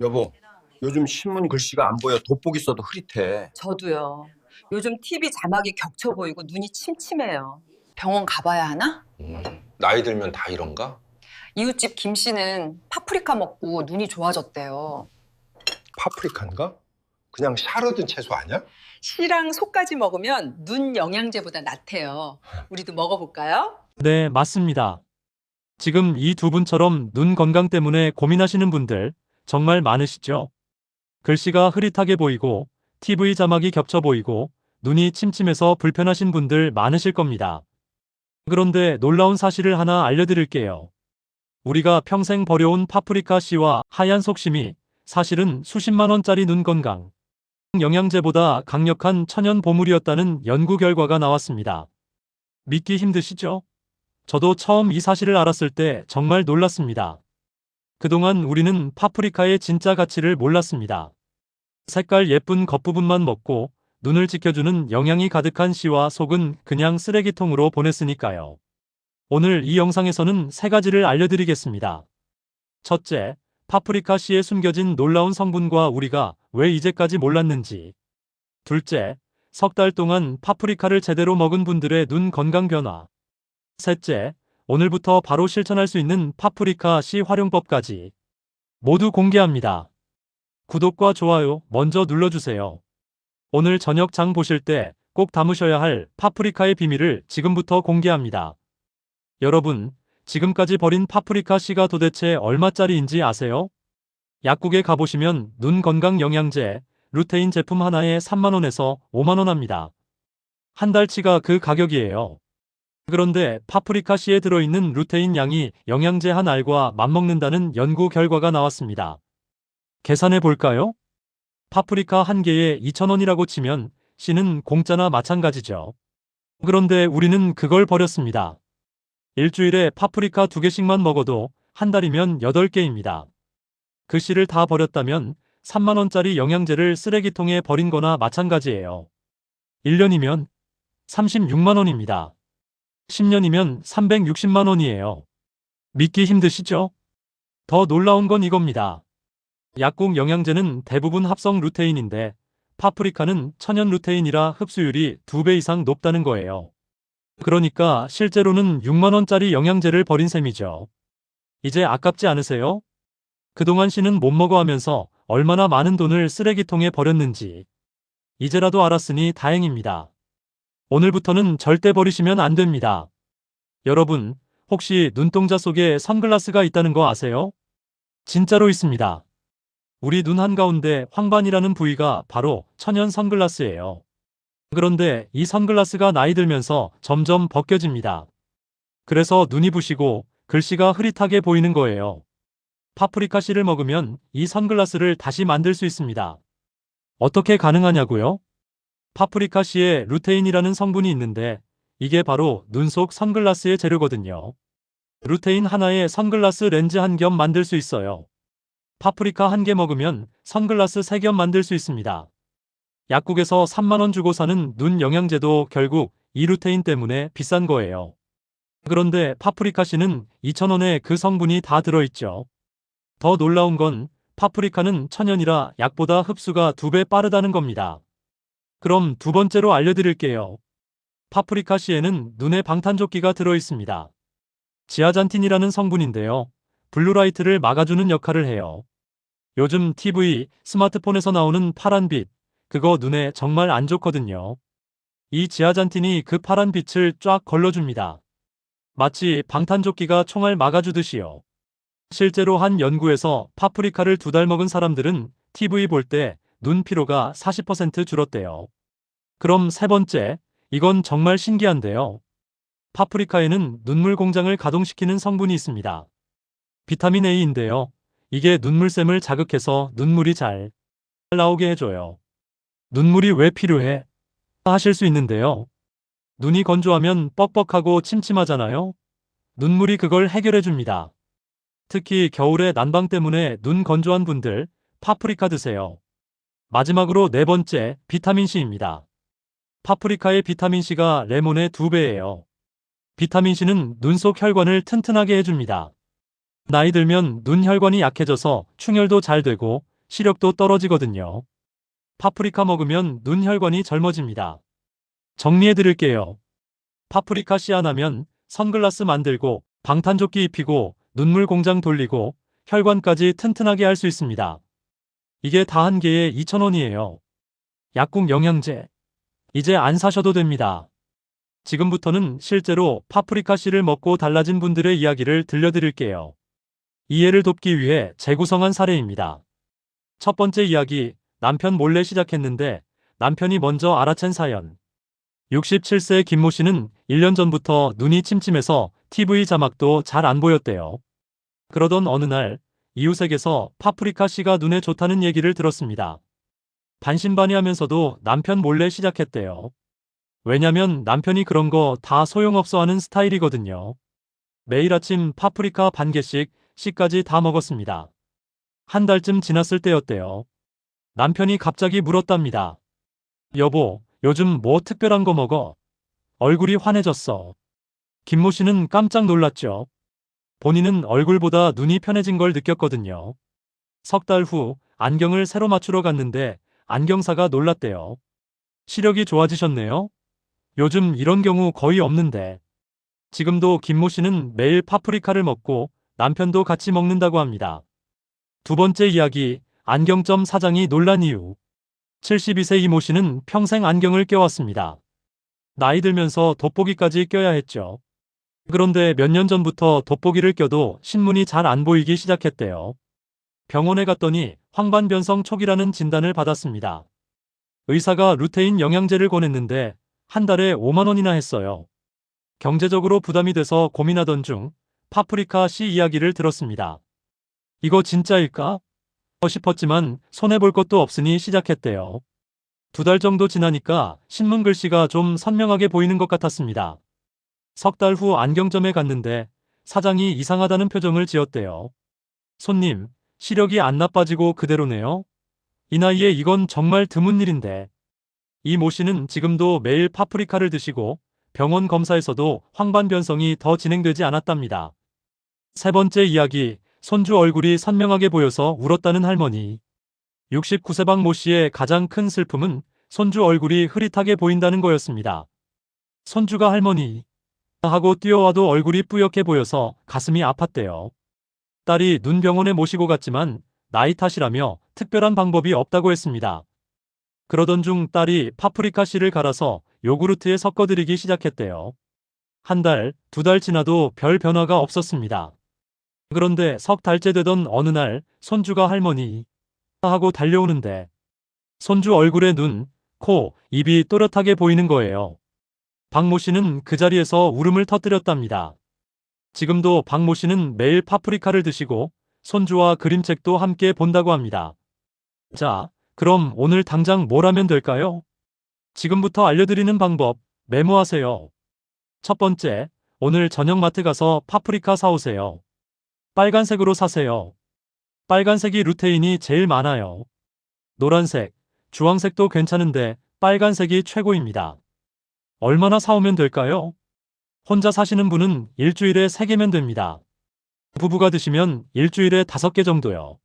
여보, 요즘 신문 글씨가 안 보여 돋보기 써도 흐릿해. 저도요. 요즘 TV 자막이 겹쳐 보이고 눈이 침침해요. 병원 가봐야 하나? 나이 들면 다 이런가? 이웃집 김 씨는 파프리카 먹고 눈이 좋아졌대요. 파프리카인가? 그냥 샤르든 채소 아니야? 씨랑 속까지 먹으면 눈 영양제보다 낫대요. 우리도 먹어볼까요? 네, 맞습니다. 지금 이 두 분처럼 눈 건강 때문에 고민하시는 분들 정말 많으시죠? 글씨가 흐릿하게 보이고 TV 자막이 겹쳐 보이고 눈이 침침해서 불편하신 분들 많으실 겁니다. 그런데 놀라운 사실을 하나 알려드릴게요. 우리가 평생 버려온 파프리카 씨와 하얀 속심이 사실은 수십만 원짜리 눈 건강 영양제보다 강력한 천연 보물이었다는 연구 결과가 나왔습니다. 믿기 힘드시죠? 저도 처음 이 사실을 알았을 때 정말 놀랐습니다. 그동안 우리는 파프리카의 진짜 가치를 몰랐습니다. 색깔 예쁜 겉부분만 먹고 눈을 지켜주는 영양이 가득한 씨와 속은 그냥 쓰레기통으로 보냈으니까요. 오늘 이 영상에서는 세 가지를 알려드리겠습니다. 첫째, 파프리카 씨에 숨겨진 놀라운 성분과 우리가 왜 이제까지 몰랐는지. 둘째, 석 달 동안 파프리카를 제대로 먹은 분들의 눈 건강 변화. 셋째, 오늘부터 바로 실천할 수 있는 파프리카 씨 활용법까지 모두 공개합니다. 구독과 좋아요 먼저 눌러주세요. 오늘 저녁 장 보실 때 꼭 담으셔야 할 파프리카의 비밀을 지금부터 공개합니다. 여러분, 지금까지 버린 파프리카 씨가 도대체 얼마짜리인지 아세요? 약국에 가보시면 눈 건강 영양제, 루테인 제품 하나에 3만원에서 5만원 합니다. 한 달치가 그 가격이에요. 그런데 파프리카 씨에 들어있는 루테인 양이 영양제 한 알과 맞먹는다는 연구 결과가 나왔습니다. 계산해 볼까요? 파프리카 한 개에 2,000원이라고 치면 씨는 공짜나 마찬가지죠. 그런데 우리는 그걸 버렸습니다. 일주일에 파프리카 두 개씩만 먹어도 한 달이면 8개입니다. 그 씨를 다 버렸다면 3만원짜리 영양제를 쓰레기통에 버린 거나 마찬가지예요. 1년이면 36만원입니다. 10년이면 360만 원이에요. 믿기 힘드시죠? 더 놀라운 건 이겁니다. 약국 영양제는 대부분 합성 루테인인데 파프리카는 천연 루테인이라 흡수율이 2배 이상 높다는 거예요. 그러니까 실제로는 6만원짜리 영양제를 버린 셈이죠. 이제 아깝지 않으세요? 그동안 씨는 못 먹어 하면서 얼마나 많은 돈을 쓰레기통에 버렸는지. 이제라도 알았으니 다행입니다. 오늘부터는 절대 버리시면 안 됩니다. 여러분, 혹시 눈동자 속에 선글라스가 있다는 거 아세요? 진짜로 있습니다. 우리 눈 한가운데 황반이라는 부위가 바로 천연 선글라스예요. 그런데 이 선글라스가 나이 들면서 점점 벗겨집니다. 그래서 눈이 부시고 글씨가 흐릿하게 보이는 거예요. 파프리카 씨를 먹으면 이 선글라스를 다시 만들 수 있습니다. 어떻게 가능하냐고요? 파프리카 씨에 루테인이라는 성분이 있는데 이게 바로 눈 속 선글라스의 재료거든요. 루테인 하나에 선글라스 렌즈 한 겹 만들 수 있어요. 파프리카 한 개 먹으면 선글라스 세 겹 만들 수 있습니다. 약국에서 3만원 주고 사는 눈 영양제도 결국 이 루테인 때문에 비싼 거예요. 그런데 파프리카 씨는 2,000원에 그 성분이 다 들어있죠. 더 놀라운 건 파프리카는 천연이라 약보다 흡수가 두 배 빠르다는 겁니다. 그럼 두 번째로 알려드릴게요. 파프리카 씨에는 눈의 방탄조끼가 들어있습니다. 지아잔틴이라는 성분인데요. 블루라이트를 막아주는 역할을 해요. 요즘 TV, 스마트폰에서 나오는 파란 빛, 그거 눈에 정말 안 좋거든요. 이 지아잔틴이 그 파란 빛을 쫙 걸러줍니다. 마치 방탄조끼가 총알 막아주듯이요. 실제로 한 연구에서 파프리카를 두 달 먹은 사람들은 TV 볼 때 눈 피로가 40% 줄었대요. 그럼 세 번째, 이건 정말 신기한데요. 파프리카에는 눈물 공장을 가동시키는 성분이 있습니다. 비타민 A인데요. 이게 눈물샘을 자극해서 눈물이 잘 나오게 해줘요. 눈물이 왜 필요해? 하실 수 있는데요. 눈이 건조하면 뻑뻑하고 침침하잖아요. 눈물이 그걸 해결해 줍니다. 특히 겨울에 난방 때문에 눈 건조한 분들 파프리카 드세요. 마지막으로 네 번째 비타민C입니다. 파프리카의 비타민C가 레몬의 두 배예요. 비타민C는 눈 속 혈관을 튼튼하게 해줍니다. 나이 들면 눈 혈관이 약해져서 충혈도 잘 되고 시력도 떨어지거든요. 파프리카 먹으면 눈 혈관이 젊어집니다. 정리해 드릴게요. 파프리카 씨 하나면 선글라스 만들고 방탄조끼 입히고 눈물 공장 돌리고 혈관까지 튼튼하게 할 수 있습니다. 이게 다 한 개에 2,000원이에요. 약국 영양제. 이제 안 사셔도 됩니다. 지금부터는 실제로 파프리카 씨를 먹고 달라진 분들의 이야기를 들려드릴게요. 이해를 돕기 위해 재구성한 사례입니다. 첫 번째 이야기, 남편 몰래 시작했는데 남편이 먼저 알아챈 사연. 67세 김모 씨는 1년 전부터 눈이 침침해서 TV 자막도 잘 안 보였대요. 그러던 어느 날 이웃에게서 파프리카 씨가 눈에 좋다는 얘기를 들었습니다. 반신반의하면서도 남편 몰래 시작했대요. 왜냐면 남편이 그런 거 다 소용없어 하는 스타일이거든요. 매일 아침 파프리카 반 개씩 씨까지 다 먹었습니다. 한 달쯤 지났을 때였대요. 남편이 갑자기 물었답니다. 여보, 요즘 뭐 특별한 거 먹어? 얼굴이 환해졌어. 김모 씨는 깜짝 놀랐죠. 본인은 얼굴보다 눈이 편해진 걸 느꼈거든요. 석 달 후 안경을 새로 맞추러 갔는데 안경사가 놀랐대요. 시력이 좋아지셨네요? 요즘 이런 경우 거의 없는데. 지금도 김모 씨는 매일 파프리카를 먹고 남편도 같이 먹는다고 합니다. 두 번째 이야기, 안경점 사장이 놀란 이유. 72세 이모 씨는 평생 안경을 껴왔습니다. 나이 들면서 돋보기까지 껴야 했죠. 그런데 몇 년 전부터 돋보기를 껴도 신문이 잘 안 보이기 시작했대요. 병원에 갔더니 황반변성 초기라는 진단을 받았습니다. 의사가 루테인 영양제를 권했는데 한 달에 5만 원이나 했어요. 경제적으로 부담이 돼서 고민하던 중 파프리카 씨 이야기를 들었습니다. 이거 진짜일까? 싶었지만 손해볼 것도 없으니 시작했대요. 두 달 정도 지나니까 신문 글씨가 좀 선명하게 보이는 것 같았습니다. 석 달 후 안경점에 갔는데 사장이 이상하다는 표정을 지었대요. 손님, 시력이 안 나빠지고 그대로네요. 이 나이에 이건 정말 드문 일인데. 이 모 씨는 지금도 매일 파프리카를 드시고 병원 검사에서도 황반변성이 더 진행되지 않았답니다. 세 번째 이야기, 손주 얼굴이 선명하게 보여서 울었다는 할머니. 69세방 모 씨의 가장 큰 슬픔은 손주 얼굴이 흐릿하게 보인다는 거였습니다. 손주가 할머니 하고 뛰어와도 얼굴이 뿌옇게 보여서 가슴이 아팠대요. 딸이 눈병원에 모시고 갔지만 나이 탓이라며 특별한 방법이 없다고 했습니다. 그러던 중 딸이 파프리카 씨를 갈아서 요구르트에 섞어드리기 시작했대요. 한 달, 두 달 지나도 별 변화가 없었습니다. 그런데 석 달째 되던 어느 날 손주가 할머니 하고 달려오는데 손주 얼굴에 눈, 코, 입이 또렷하게 보이는 거예요. 박모 씨는 그 자리에서 울음을 터뜨렸답니다. 지금도 박 모 씨는 매일 파프리카를 드시고 손주와 그림책도 함께 본다고 합니다. 자, 그럼 오늘 당장 뭘 하면 될까요? 지금부터 알려드리는 방법 메모하세요. 첫 번째, 오늘 저녁 마트 가서 파프리카 사오세요. 빨간색으로 사세요. 빨간색이 루테인이 제일 많아요. 노란색, 주황색도 괜찮은데 빨간색이 최고입니다. 얼마나 사오면 될까요? 혼자 사시는 분은 일주일에 3개면 됩니다. 부부가 드시면 일주일에 5개 정도요.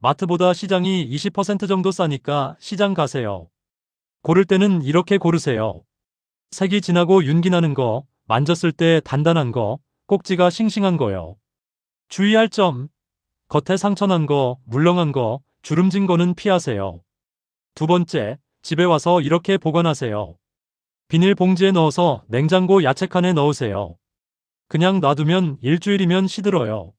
마트보다 시장이 20% 정도 싸니까 시장 가세요. 고를 때는 이렇게 고르세요. 색이 진하고 윤기 나는 거, 만졌을 때 단단한 거, 꼭지가 싱싱한 거요. 주의할 점. 겉에 상처난 거, 물렁한 거, 주름진 거는 피하세요. 두 번째, 집에 와서 이렇게 보관하세요. 비닐 봉지에 넣어서 냉장고 야채칸에 넣으세요. 그냥 놔두면 일주일이면 시들어요.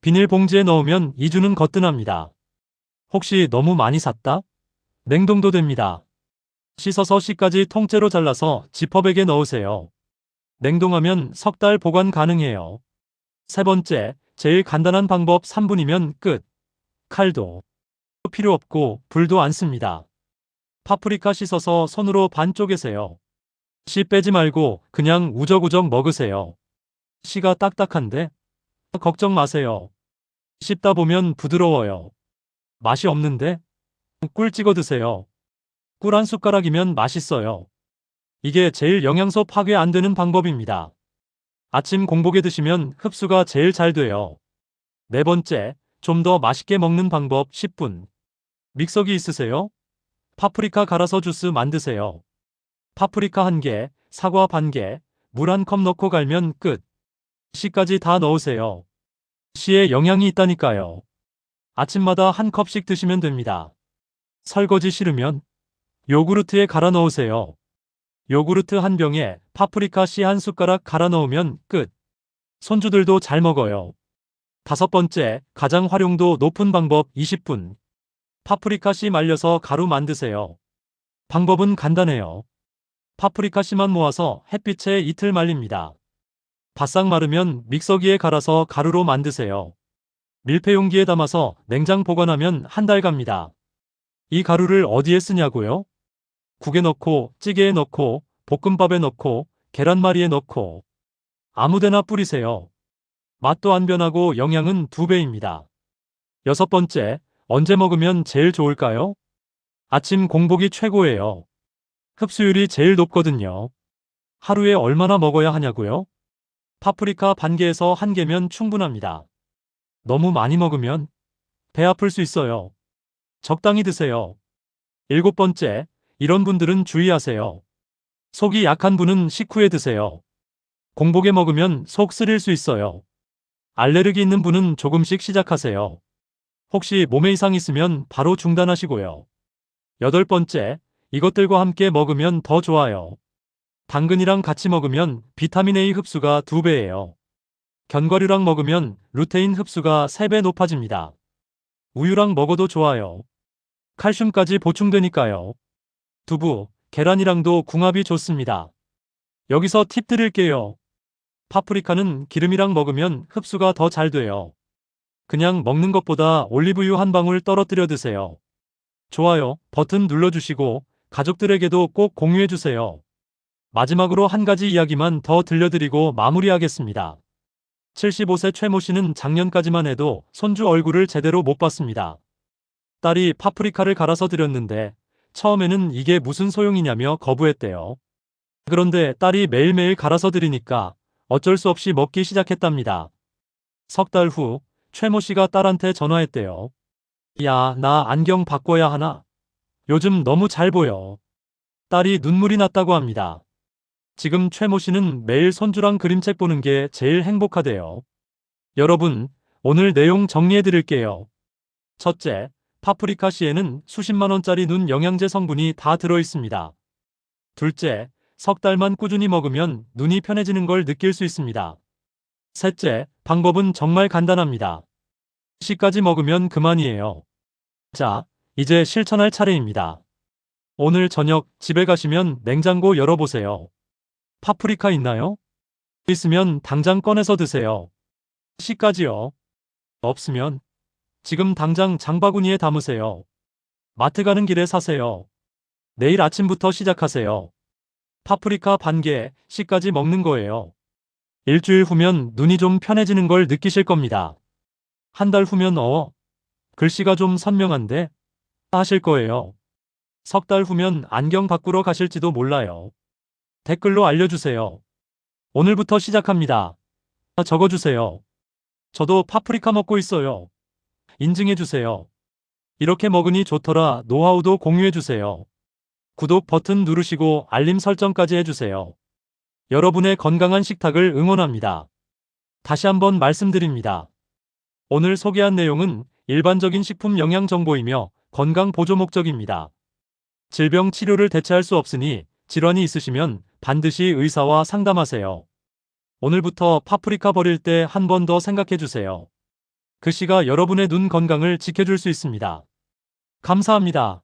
비닐 봉지에 넣으면 2주는 거뜬합니다. 혹시 너무 많이 샀다? 냉동도 됩니다. 씻어서 씨까지 통째로 잘라서 지퍼백에 넣으세요. 냉동하면 석 달 보관 가능해요. 세 번째, 제일 간단한 방법 3분이면 끝. 칼도 필요 없고 불도 안 씁니다. 파프리카 씻어서 손으로 반 쪼개세요. 씨 빼지 말고 그냥 우적우적 먹으세요. 씨가 딱딱한데? 걱정 마세요. 씹다 보면 부드러워요. 맛이 없는데? 꿀 찍어 드세요. 꿀 한 숟가락이면 맛있어요. 이게 제일 영양소 파괴 안 되는 방법입니다. 아침 공복에 드시면 흡수가 제일 잘 돼요. 네 번째, 좀 더 맛있게 먹는 방법 10분. 믹서기 있으세요? 파프리카 갈아서 주스 만드세요. 파프리카 1개, 사과 반 개, 물 한 컵 넣고 갈면 끝. 씨까지 다 넣으세요. 씨에 영양이 있다니까요. 아침마다 한 컵씩 드시면 됩니다. 설거지 싫으면 요구르트에 갈아 넣으세요. 요구르트 한 병에 파프리카 씨 한 숟가락 갈아 넣으면 끝. 손주들도 잘 먹어요. 다섯 번째, 가장 활용도 높은 방법 20분. 파프리카 씨 말려서 가루 만드세요. 방법은 간단해요. 파프리카 씨만 모아서 햇빛에 이틀 말립니다. 바싹 마르면 믹서기에 갈아서 가루로 만드세요. 밀폐 용기에 담아서 냉장 보관하면 한 달 갑니다. 이 가루를 어디에 쓰냐고요? 국에 넣고, 찌개에 넣고, 볶음밥에 넣고, 계란말이에 넣고, 아무데나 뿌리세요. 맛도 안 변하고 영양은 두 배입니다. 여섯 번째, 언제 먹으면 제일 좋을까요? 아침 공복이 최고예요. 흡수율이 제일 높거든요. 하루에 얼마나 먹어야 하냐고요? 파프리카 반 개에서 한 개면 충분합니다. 너무 많이 먹으면 배 아플 수 있어요. 적당히 드세요. 일곱 번째, 이런 분들은 주의하세요. 속이 약한 분은 식후에 드세요. 공복에 먹으면 속 쓰릴 수 있어요. 알레르기 있는 분은 조금씩 시작하세요. 혹시 몸에 이상 있으면 바로 중단하시고요. 여덟 번째, 이것들과 함께 먹으면 더 좋아요. 당근이랑 같이 먹으면 비타민 A 흡수가 2배예요. 견과류랑 먹으면 루테인 흡수가 3배 높아집니다. 우유랑 먹어도 좋아요. 칼슘까지 보충되니까요. 두부, 계란이랑도 궁합이 좋습니다. 여기서 팁 드릴게요. 파프리카는 기름이랑 먹으면 흡수가 더 잘 돼요. 그냥 먹는 것보다 올리브유 한 방울 떨어뜨려 드세요. 좋아요 버튼 눌러주시고 가족들에게도 꼭 공유해주세요. 마지막으로 한 가지 이야기만 더 들려드리고 마무리하겠습니다. 75세 최모 씨는 작년까지만 해도 손주 얼굴을 제대로 못 봤습니다. 딸이 파프리카를 갈아서 드렸는데 처음에는 이게 무슨 소용이냐며 거부했대요. 그런데 딸이 매일매일 갈아서 드리니까 어쩔 수 없이 먹기 시작했답니다. 석 달 후 최모 씨가 딸한테 전화했대요. 야, 나 안경 바꿔야 하나? 요즘 너무 잘 보여. 딸이 눈물이 났다고 합니다. 지금 최모 씨는 매일 손주랑 그림책 보는 게 제일 행복하대요. 여러분, 오늘 내용 정리해 드릴게요. 첫째, 파프리카 씨에는 수십만 원짜리 눈 영양제 성분이 다 들어 있습니다. 둘째, 석 달만 꾸준히 먹으면 눈이 편해지는 걸 느낄 수 있습니다. 셋째, 방법은 정말 간단합니다. 씨까지 먹으면 그만이에요. 자, 이제 실천할 차례입니다. 오늘 저녁 집에 가시면 냉장고 열어보세요. 파프리카 있나요? 있으면 당장 꺼내서 드세요. 씨까지요. 없으면 지금 당장 장바구니에 담으세요. 마트 가는 길에 사세요. 내일 아침부터 시작하세요. 파프리카 반 개, 씨까지 먹는 거예요. 일주일 후면 눈이 좀 편해지는 걸 느끼실 겁니다. 한 달 후면 어, 글씨가 좀 선명한데? 하실 거예요. 석 달 후면 안경 바꾸러 가실지도 몰라요. 댓글로 알려주세요. 오늘부터 시작합니다. 적어주세요. 저도 파프리카 먹고 있어요. 인증해주세요. 이렇게 먹으니 좋더라 노하우도 공유해주세요. 구독 버튼 누르시고 알림 설정까지 해주세요. 여러분의 건강한 식탁을 응원합니다. 다시 한번 말씀드립니다. 오늘 소개한 내용은 일반적인 식품 영양 정보이며 건강 보조 목적입니다. 질병 치료를 대체할 수 없으니 질환이 있으시면 반드시 의사와 상담하세요. 오늘부터 파프리카 버릴 때 한 번 더 생각해 주세요. 그 씨가 여러분의 눈 건강을 지켜줄 수 있습니다. 감사합니다.